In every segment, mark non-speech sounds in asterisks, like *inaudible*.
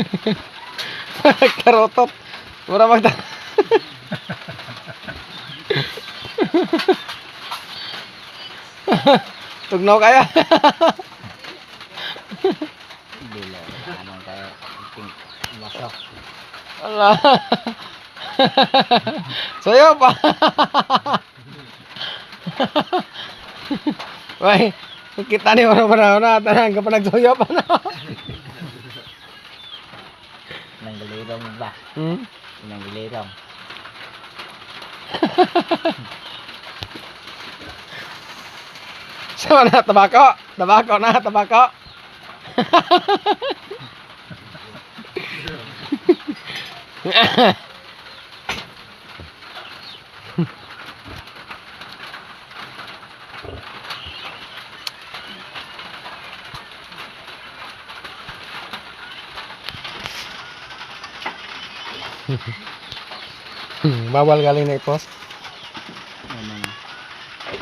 *laughs* Karotot. otot. Murah magta. Kaya. Bilo. Anong kita *laughs* ya. *laughs* nih orang-orang tenang, kapan nagsoyo pa. Nang galirong ba? Hmm? Nang galirong. Sama na tabako. Tabako na, tabako. Hmm, Bawal galing na ipos. Anong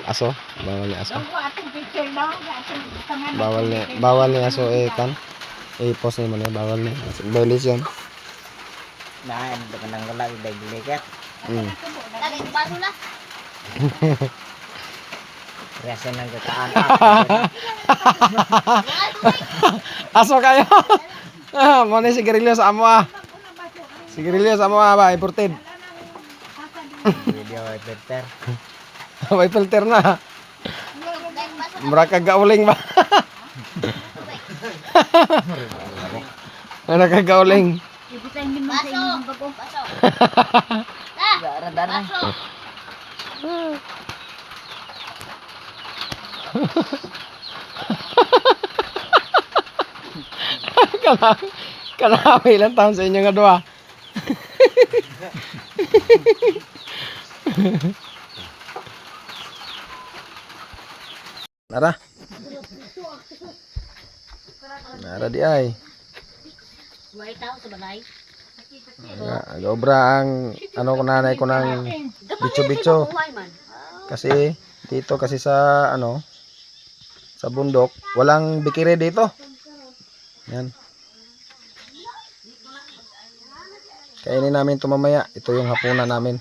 Aso, bawal ni aso. Bawal ni bawal ni aso eh kan. Eh post ni man eh, bawal ni. Violation. na dengan nang galak dah gilikat. Hmm. Na. *laughs* Rasa nang ketaan. *laughs* Aso kayo. *laughs* ah, mo ni sigarilyo sa amo ah. Sigarilyo sa amo ah ba, imported. Video *laughs* better. May filter na. Mura ka gauling ba? *laughs* Mura ka gauling. Ibutan din mo sa inyong bago. Baso. Enggak rada *laughs* nang. Baso. Kana kana ilang taon sa inyo nga duha? Nara. Nara di ay. May tao sa balay. Agobra ang ano ko nanay ko ng bitso-bitso. Buhay man. Kasi dito kasi sa ano sa bundok, walang bikire dito. Yan. Kainin namin ito mamaya. Ito yung hapunan namin.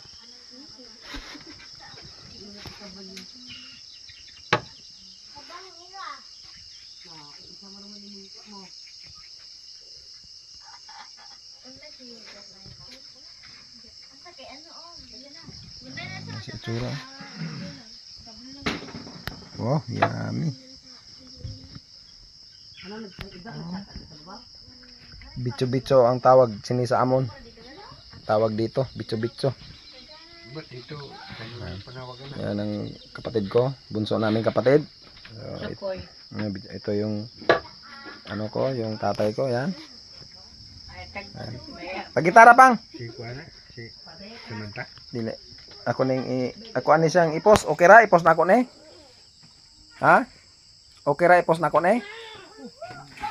Itsura. Oh, yummy. Bitso-bitso ang tawag sini sa amon. Tawag dito, bitso-bitso. Yan ang kapatid ko, bunso namin kapatid. So, it- ito yung ano ko, yung tatay ko, yan. Yan. Pagitara pang. Si Kuana, si Samantha. Dili. Ako ning i ako ani siyang ipos. Okay ra ipos na ako ni. Ha? Okay ra ipos na ako ni.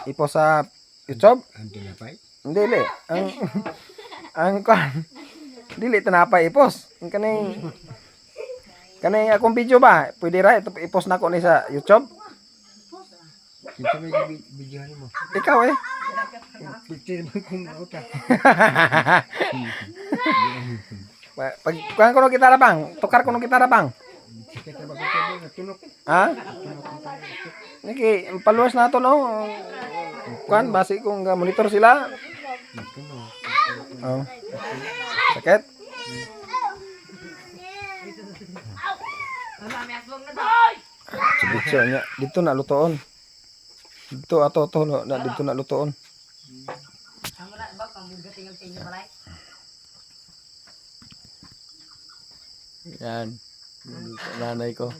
Ipos sa YouTube? Tinapay. Dili. Ang *laughs* ang kan. Dili tinapay ipos. Ang kaning kaning akong video ba? Pwede ra ito ipos na ako ni sa YouTube? Kita may bi- video mo. Ikaw eh. Picture mo kung uta. Pa- Pag kuhan ko ng gitara bang, tukar ko ng gitara bang. Ha? Niki, paluwas na to no. Kuan basi kung monitor sila. Oh. Sakit? Subitso niya. Dito na lutoon. Dito ato to no, na dito na lutoon. Yan. Nanay ko.